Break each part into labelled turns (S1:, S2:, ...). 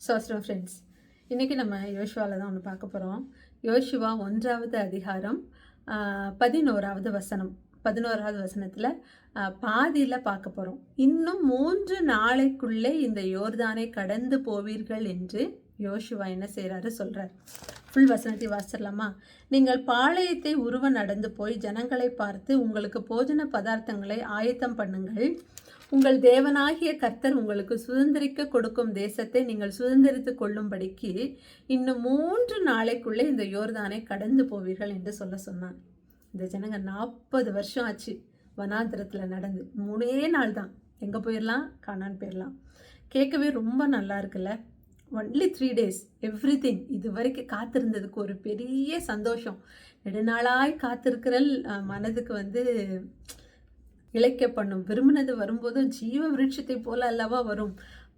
S1: சோஸ்டம் friends இன்றைக்கி நம்ம யோசுவாவில் தான் ஒன்று பார்க்க போகிறோம் யோசுவா ஒன்றாவது அதிகாரம் பதினோராவது வசனம். பதினோராவது வசனத்தில் பாதியில் பார்க்க போகிறோம் இன்னும் மூன்று நாளைக்குள்ளே இந்த யோர்தானை கடந்து போவீர்கள் என்று யோசுவா என்ன செய்கிறாரு சொல்கிறார் ஃபுல் வசனத்தை வாசிடலாமா நீங்கள் பாளையத்தை உருவ நடந்து போய் ஜனங்களை பார்த்து உங்களுக்கு போஜன பதார்த்தங்களை ஆயத்தம் பண்ணுங்கள். உங்கள் தேவனாகிய கர்த்தர் உங்களுக்கு சுதந்திரிக்க கொடுக்கும் தேசத்தை நீங்கள் சுதந்திரித்து கொள்ளும்படிக்கு இன்னும் மூன்று நாளைக்குள்ளே இந்த யோர்தானை கடந்து போவீர்கள் என்று சொல்ல சொன்னான். இந்த ஜனங்க நாற்பது வருஷம் ஆச்சு வனாந்திரத்தில் நடந்து. மூணே நாள் தான் எங்கே போயிடலாம் காணான் போயிடலாம் கேட்கவே ரொம்ப நல்லா இருக்குல்ல? Only three days everything இது வரைக்கும் காத்திருந்ததுக்கு ஒரு பெரிய சந்தோஷம். நெடுநாளாய் காத்திருக்கிறல் மனதுக்கு வந்து இழைக்க பண்ணும் விரும்பினது வரும்போதும் ஜீவ விருட்சத்தை போல அல்லவா வரும்.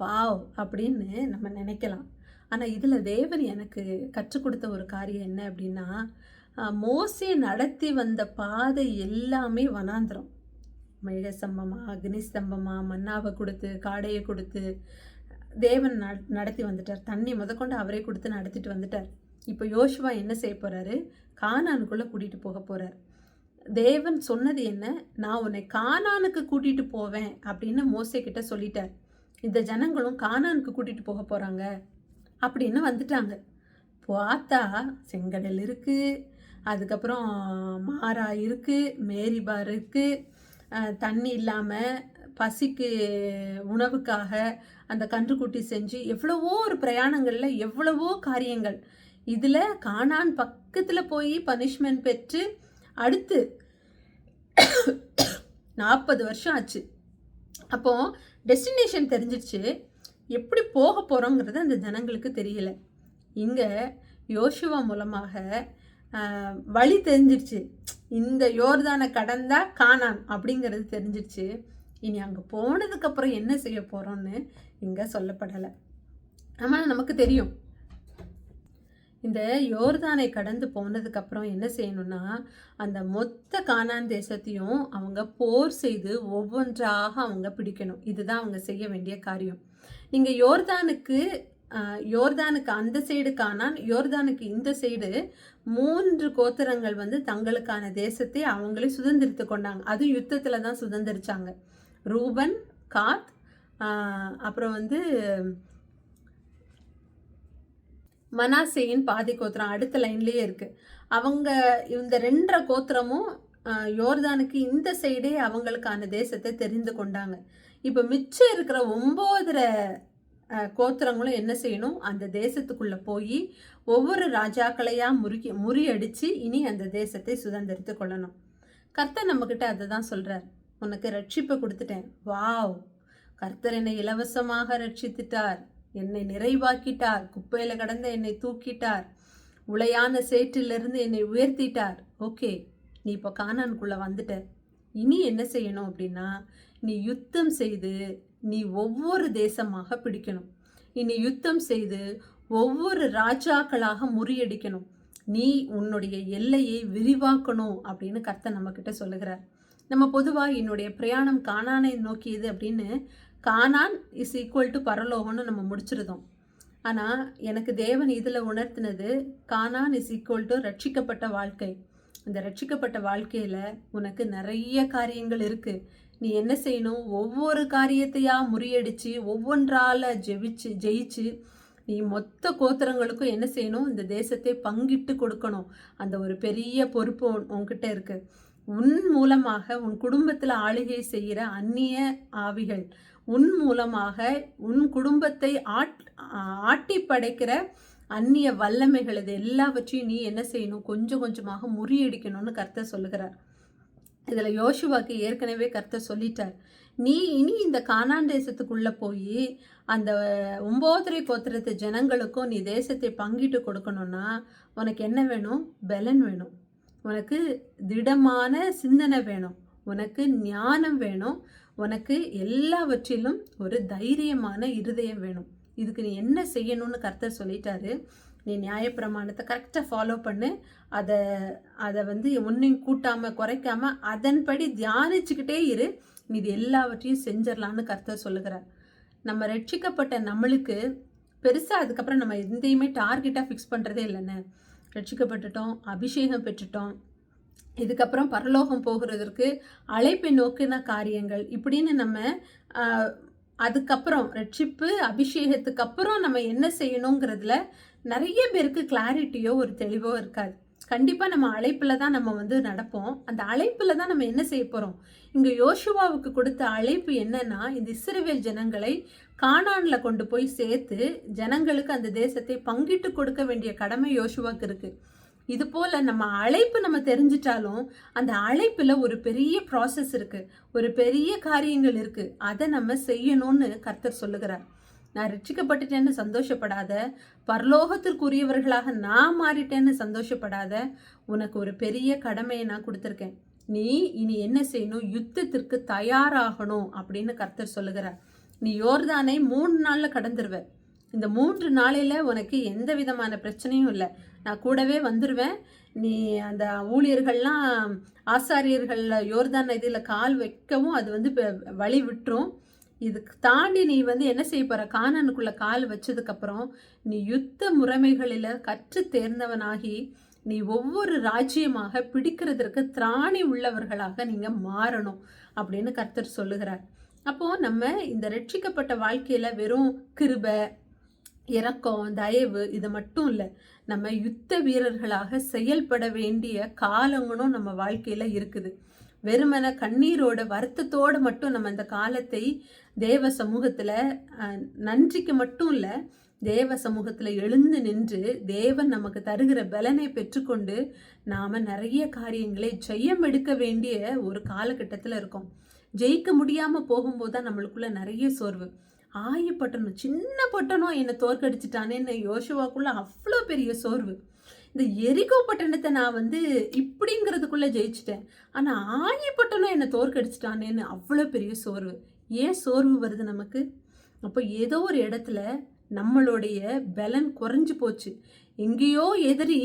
S1: வாவ்! அப்படின்னு நம்ம நினைக்கலாம். ஆனால் இதில் தேவன் எனக்கு கற்றுக் கொடுத்த ஒரு காரியம் என்ன அப்படின்னா ஆஹ், மோசே நடத்தி வந்த பாதை எல்லாமே வனாந்திரம். மேக அக்னிஸ்தம்பமாக அக்னி மன்னாவை கொடுத்து காடையை கொடுத்து தேவன் நட- நடத்தி வந்துட்டார். தண்ணி முதற்கொண்டு அவரே கொடுத்து நடத்திட்டு வந்துட்டார். இப்போ யோசுவா என்ன செய்ய போகிறாரு கானானுக்குள்ளே கூட்டிகிட்டு போக போகிறார் தேவன் சொன்னது என்ன? நான் உன்னை கானானுக்கு கூட்டிகிட்டு போவேன் அப்படின்னு மோசே கிட்ட சொல்லிட்டார். இந்த ஜனங்களும் கானானுக்கு கூட்டிகிட்டு போக போகிறாங்க அப்படின்னு வந்துட்டாங்க. பார்த்தா செங்கடல் இருக்குது அதுக்கப்புறம் மாறா இருக்குது மேரிபார் இருக்குது தண்ணி இல்லாமல் பசிக்கு உணவுக்காக அந்த கன்றுக்குட்டி செஞ்சு எவ்வளவோ ஒரு பிரயாணங்களில் எவ்வளவோ காரியங்கள். இதில் காணான் பக்கத்தில் போய் பனிஷ்மெண்ட் பெற்று அடுத்து நாற்பது வருஷம் ஆச்சு. அப்போ டெஸ்டினேஷன் தெரிஞ்சிருச்சு. எப்படி போக போகிறோங்கிறது அந்த ஜனங்களுக்கு தெரியல. இங்கே யோசுவா மூலமாக வழி தெரிஞ்சிருச்சு. இந்த யோர்தானை கடந்தா காணான் அப்படிங்கிறது தெரிஞ்சிருச்சு. இனி அங்கே போனதுக்கப்புறம் என்ன செய்ய போகிறோம்னு இங்கே சொல்லப்படலை. ஆனால் நமக்கு தெரியும். இந்த யோர்தானை கடந்து போனதுக்கப்புறம் என்ன செய்யணும்னா அந்த மொத்த கானான் தேசத்தையும் அவங்க போர் செய்து ஒவ்வொன்றாக அவங்க பிடிக்கணும். இதுதான் அவங்க செய்ய வேண்டிய காரியம். நீங்கள் யோர்தானுக்கு யோர்தானுக்கு அந்த சைடு காணான் யோர்தானுக்கு இந்த சைடு மூன்று கோத்திரங்கள் வந்து தங்களுக்கான தேசத்தை அவங்களே சுதந்திரித்து கொண்டாங்க. அதுவும் யுத்தத்தில் தான் சுதந்திரிச்சாங்க. ரூபன் காத் அப்புறம் வந்து மனாசேயின் பாதி கோத்திரம் அடுத்த லைன்லேயே இருக்குது அவங்க இந்த ரெண்டரை கோத்திரமும் யோர்தானுக்கு இந்த சைடே அவங்களுக்கான தேசத்தை தெரிந்து கொண்டாங்க. இப்போ மிச்சம் இருக்கிற ஒம்போதரை கோத்திரங்களும் என்ன செய்யணும்? அந்த தேசத்துக்குள்ளே போய் ஒவ்வொரு ராஜாக்களையாக முறுக்கி முறியடித்து இனி அந்த தேசத்தை சுதந்திரித்து கொள்ளணும். கர்த்தர் நம்மக்கிட்ட அதை தான் சொல்கிறார் உனக்கு ரட்சிப்பை கொடுத்துட்டேன். வாவ்! கர்த்தர் என்னை இலவசமாக ரட்சித்துட்டார். என்னை நிறைவாக்கிட்டார். குப்பையில் கடந்த என்னை தூக்கிட்டார். உளையான சேற்றிலிருந்து என்னை உயர்த்திட்டார். ஓகே நீ இப்போ காணான்குள்ளே வந்துட்ட. இனி என்ன செய்யணும் அப்படின்னா நீ யுத்தம் செய்து நீ ஒவ்வொரு தேசமாக பிடிக்கணும். இனி யுத்தம் செய்து ஒவ்வொரு ராஜாக்களாக முறியடிக்கணும். நீ உன்னுடைய எல்லையை விரிவாக்கணும் அப்படின்னு கர்த்தர் நம்மக்கிட்ட சொல்லுகிறார். நம்ம பொதுவாக என்னுடைய பிரயாணம் காணானை நோக்கியது அப்படின்னு காணான் இஸ் ஈக்குவல் டு பரலோகம்னு நம்ம முடிச்சிருந்தோம் ஆனால் எனக்கு தேவன் இதில் உணர்த்தினது காணான் இஸ் ஈக்குவல் டு ரட்சிக்கப்பட்ட வாழ்க்கை. இந்த ரட்சிக்கப்பட்ட வாழ்க்கையில் உனக்கு நிறைய காரியங்கள் இருக்குது நீ என்ன செய்யணும்? ஒவ்வொரு காரியத்தையாக முறியடித்து ஒவ்வொன்றால் ஜெயிச்சு ஜெயிச்சு நீ மொத்த கோத்திரங்களுக்கும் என்ன செய்யணும்? இந்த தேசத்தை பங்கிட்டு கொடுக்கணும். அந்த ஒரு பெரிய பொறுப்பு உன்- உன்கிட்ட இருக்குது உன் மூலமாக உன் குடும்பத்தில் ஆளுகை செய்கிற அந்நிய ஆவிகள் உன் மூலமாக உன் குடும்பத்தை ஆட் ஆட்டி படைக்கிற அந்நிய வல்லமைகள் இது எல்லாவற்றையும் நீ என்ன செய்யணும்? கொஞ்சம் கொஞ்சமாக முறியடிக்கணும்னு கர்த்தர் சொல்லுகிறார். இதில் யோசுவாக்கு ஏற்கனவே கர்த்தர் சொல்லிட்டார். நீ இனி இந்த கானான் தேசத்துக்குள்ளே போய் அந்த ஒம்போதரை கோத்திரத்து ஜனங்களுக்கும் நீ தேசத்தை பங்கிட்டு கொடுக்கணும்னா உனக்கு என்ன வேணும்? பலன் வேணும். உனக்கு திடமான சிந்தனை வேணும். உனக்கு ஞானம் வேணும். உனக்கு எல்லாவற்றிலும் ஒரு தைரியமான இருதயம் வேணும். இதுக்கு நீ என்ன செய்யணும்னு கர்த்தர் சொல்லிட்டாரு. நீ நியாயப்பிரமாணத்தை கரெக்டாக ஃபாலோ பண்ணு. அதை அதை வந்து ஒன்றையும் கூட்டாமல் குறைக்காமல் அதன்படி தியானிச்சுக்கிட்டே இரு. நீ இது எல்லாவற்றையும் செஞ்சிடலான்னு கர்த்தர் சொல்லுகிறார். நம்ம ரட்சிக்கப்பட்ட நம்மளுக்கு பெருசாக அதுக்கப்புறம் நம்ம எந்தையுமே டார்கெட்டாக ஃபிக்ஸ் பண்ணுறதே இல்லைன்னு. ரட்சிக்கப்பட்டுட்டோம் அபிஷேகம் பெற்றுட்டோம். இதுக்கப்புறம் பரலோகம் போகிறதற்கு அழைப்பை நோக்கின காரியங்கள். இப்படின்னு நம்ம அதுக்கப்புறம் ரட்சிப்பு அபிஷேகத்துக்கு அப்புறம் நம்ம என்ன செய்யணுங்கிறதுல நிறைய பேருக்கு கிளாரிட்டியோ ஒரு தெளிவோ இருக்காது. கண்டிப்பாக நம்ம அழைப்பில் தான் நம்ம வந்து நடப்போம். அந்த அழைப்பில் தான் நம்ம என்ன செய்ய போகிறோம் இங்கே யோசுவாவுக்கு கொடுத்த அழைப்பு என்னன்னா இந்த இஸ்ரவேல் ஜனங்களை காணானில் கொண்டு போய் சேர்த்து ஜனங்களுக்கு அந்த தேசத்தை பங்கிட்டு கொடுக்க வேண்டிய கடமை யோசுவாவுக்கு இருக்குது இது போல் நம்ம அழைப்பு நம்ம தெரிஞ்சிட்டாலும் அந்த அழைப்பில் ஒரு பெரிய ப்ராசஸ் இருக்குது ஒரு பெரிய காரியங்கள் இருக்குது அதை நம்ம செய்யணும்னு கர்த்தர் சொல்லுகிறார். நான் ரிச்சிக்கப்பட்டுட்டேன்னு சந்தோஷப்படாத பரலோகத்திற்குரியவர்களாக நான் மாறிட்டேன்னு சந்தோஷப்படாத உனக்கு ஒரு பெரிய கடமையை நான் கொடுத்துருக்கேன். நீ இனி என்ன செய்யணும்? யுத்தத்திற்கு தயாராகணும் அப்படின்னு கர்த்தர் சொல்லுகிறார். நீ யோர்தானை மூணு நாளில் கடந்துருவ. இந்த மூன்று நாளையில் உனக்கு எந்த விதமான பிரச்சனையும் இல்லை. நான் கூடவே வந்துடுவேன் நீ அந்த ஊழியர்கள்லாம் ஆசாரியர்கள் யோர்தான் இதில் கால் வைக்கவும் அது வந்து வழி விட்டுரும். இதுக்கு தாண்டி நீ வந்து என்ன செய்ய போகிற காணனுக்குள்ளே கால் வச்சதுக்கப்புறம் நீ யுத்த முறைமைகளில் கற்று தேர்ந்தவனாகி நீ ஒவ்வொரு ராஜ்யமாக பிடிக்கிறதற்கு திராணி உள்ளவர்களாக நீங்கள் மாறணும் அப்படின்னு கர்த்தர் சொல்லுகிறார். அப்போது நம்ம இந்த ரட்சிக்கப்பட்ட வாழ்க்கையில் வெறும் கிருப இரக்கம் தயவு இது மட்டும் இல்லை நம்ம யுத்த வீரர்களாக செயல்பட வேண்டிய காலங்களும் நம்ம வாழ்க்கையில் இருக்குது. வெறுமன கண்ணீரோட வருத்தத்தோடு மட்டும் நம்ம இந்த காலத்தை தேவ சமூகத்தில் நன்றிக்கு மட்டும் இல்லை தேவ சமூகத்தில் எழுந்து நின்று தேவன் நமக்கு தருகிற பலனை பெற்றுக்கொண்டு நாம் நிறைய காரியங்களை ஜெயம் எடுக்க வேண்டிய ஒரு காலகட்டத்தில் இருக்கோம். ஜெயிக்க முடியாமல் போகும்போது தான் நம்மளுக்குள்ள நிறைய சோர்வு. ஆயப்பட்டணும் சின்ன பட்டணம் என்னை தோற்கடிச்சிட்டானேன்னு யோசுவாக்குள்ள அவ்வளோ பெரிய சோர்வு. இந்த எரிகோ பட்டணத்தை நான் வந்து இப்படிங்கிறதுக்குள்ளே ஜெயிச்சிட்டேன். ஆனால் ஆயப்பட்டணம் என்னை தோற்கடிச்சிட்டானேன்னு அவ்வளோ பெரிய சோர்வு. ஏன் சோர்வு வருது நமக்கு? அப்போ ஏதோ ஒரு இடத்துல நம்மளுடைய பலன் குறைஞ்சு போச்சு. எங்கேயோ எதிரி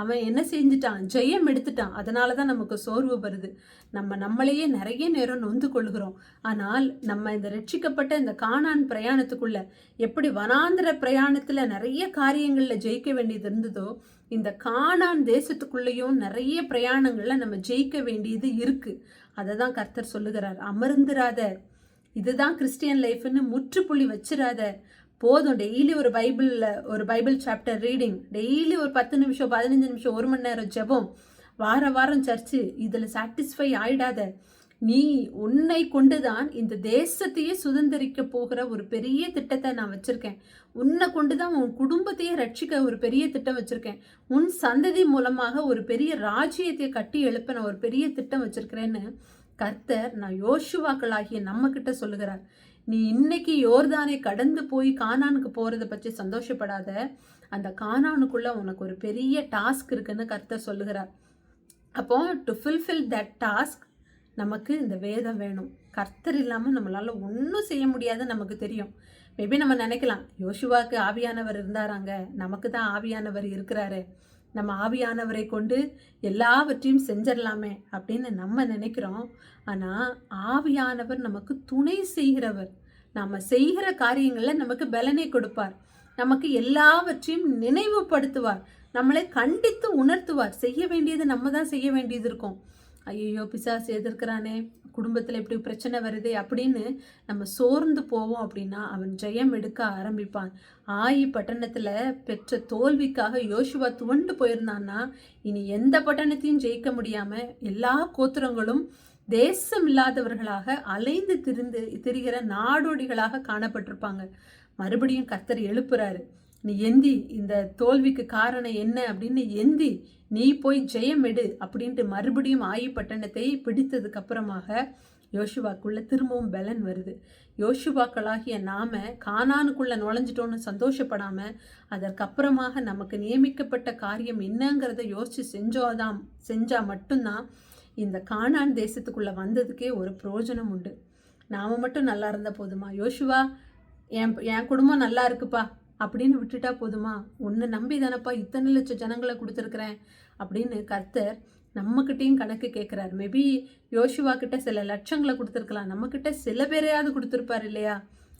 S1: அவன் என்ன செஞ்சுட்டான்? ஜெயம் எடுத்துட்டான். அதனால தான் நமக்கு சோர்வு வருது. நம்ம நம்மளையே நிறைய நேரம் நொந்து கொள்கிறோம். ஆனால் நம்ம இந்த ரட்சிக்கப்பட்ட இந்த காணான் பிரயாணத்துக்குள்ள எப்படி வனாந்திர பிரயாணத்தில் நிறைய காரியங்களில் ஜெயிக்க வேண்டியது இருந்ததோ இந்த காணான் தேசத்துக்குள்ளேயும் நிறைய பிரயாணங்கள்ல நம்ம ஜெயிக்க வேண்டியது இருக்கு. அதை தான் கர்த்தர் சொல்லுகிறார். அமர்ந்துராத இதுதான் கிறிஸ்டியன் லைஃப்னு முற்றுப்புள்ளி வச்சிடாத போதும் டெய்லி ஒரு பைபிளில் ஒரு பைபிள் சாப்டர் ரீடிங். டெய்லி ஒரு பத்து நிமிஷம் பதினஞ்சு நிமிஷம் ஒரு மணி நேரம் ஜெபம். வார வாரம் சர்ச்சு இதில் சாட்டிஸ்ஃபை ஆயிடாத. நீ உன்னை கொண்டுதான் இந்த தேசத்தையே சுதந்திரிக்க போகிற ஒரு பெரிய திட்டத்தை நான் வச்சிருக்கேன். உன்னை கொண்டுதான் உன் குடும்பத்தையே ரட்சிக்க ஒரு பெரிய திட்டம் வச்சிருக்கேன். உன் சந்ததி மூலமாக ஒரு பெரிய ராஜ்யத்தை கட்டி எழுப்பின நான் ஒரு பெரிய திட்டம் வச்சிருக்கிறேன்னு கர்த்தர் நான் யோசுவாக்களாகிய நம்ம கிட்ட சொல்லுகிறார். நீ இன்னைக்கு யோர்தானை கடந்து போய் கானானுக்கு போறத பற்றி சந்தோஷப்படாத. அந்த கானானுக்குள்ள உனக்கு ஒரு பெரிய டாஸ்க் இருக்குன்னு கர்த்தர் சொல்லுகிறார். அப்போ டு ஃபில்ஃபில் தட் டாஸ்க் நமக்கு இந்த வேதம் வேணும். கர்த்தர் இல்லாமல் நம்மளால் ஒன்றும் செய்ய முடியாது நமக்கு தெரியும். மேபி நம்ம நினைக்கலாம் யோசுவாக்கு ஆவியானவர் இருந்தாராங்க. நமக்கு தான் ஆவியானவர் இருக்கிறாரு. நம்ம ஆவியானவரை கொண்டு எல்லாவற்றையும் செஞ்சிடலாமே அப்படின்னு நம்ம நினைக்கிறோம். ஆனால் ஆவியானவர் நமக்கு துணை செய்கிறவர். நம்ம செய்கிற காரியங்களில் நமக்கு பலனை கொடுப்பார். நமக்கு எல்லாவற்றையும் நினைவுபடுத்துவார். நம்மளை கண்டித்து உணர்த்துவார். செய்ய வேண்டியது நம்ம தான் செய்ய வேண்டியது இருக்கும். ஐயோ பிசாசு எதிர்க்கிறானே குடும்பத்தில் இப்படி பிரச்சனை வருதே அப்படின்னு நம்ம சோர்ந்து போவோம் அப்படின்னா அவன் ஜெயம் எடுக்க ஆரம்பிப்பான். ஆயி பட்டணத்தில் பெற்ற தோல்விக்காக யோசுவா துவண்டு போயிருந்தான்னா இனி எந்த பட்டணத்தையும் ஜெயிக்க முடியாமல் எல்லா கோத்திரங்களும் தேசம் இல்லாதவர்களாக அலைந்து திரிந்து திரிகிற நாடோடிகளாக காணப்பட்டிருப்பாங்க. மறுபடியும் கர்த்தர் எழுப்புறாரு. நீ எந்தி இந்த தோல்விக்கு காரணம் என்ன அப்படின்னு எந்தி நீ போய் ஜெயம் எடு அப்படின்ட்டு மறுபடியும் ஆயி பட்டணத்தை பிடித்ததுக்கு அப்புறமாக யோசுவாக்குள்ள திரும்பவும் பலன் வருது. யோசுவாக்களாகிய நாம கானானுக்குள்ள நுழைஞ்சிட்டோன்னு சந்தோஷப்படாம அதற்கப்புறமாக நமக்கு நியமிக்கப்பட்ட காரியம் என்னங்கிறத யோசிச்சு செஞ்சோதான் செஞ்சா மட்டும்தான் இந்த கானான் தேசத்துக்குள்ள வந்ததுக்கே ஒரு பிரயோஜனம் உண்டு. நாம மட்டும் நல்லா இருந்தா போதுமா? யோசுவா என் என் குடும்பம் நல்லா இருக்குப்பா. அப்படின்னு விட்டுட்டா போதுமா? உன்னை நம்பி தானப்பா இத்தனை லட்சம் ஜனங்களை கொடுத்துருக்குறேன் அப்படின்னு கர்த்தர் நம்மக்கிட்டேயும் கணக்கு கேட்குறாரு மேபி யோசிவா கிட்ட சில லட்சங்களை கொடுத்துருக்கலாம். நம்மக்கிட்ட சில பேரையாவது கொடுத்துருப்பார் இல்லையா?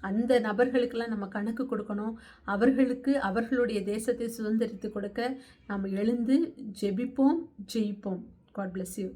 S1: அந்த நபர்களுக்கெல்லாம் நம்ம கணக்கு கொடுக்கணும். அவர்களுக்கு அவர்களுடைய தேசத்தை சுதந்திரித்து கொடுக்க நாம் எழுந்து ஜெபிப்போம் ஜெயிப்போம். God bless you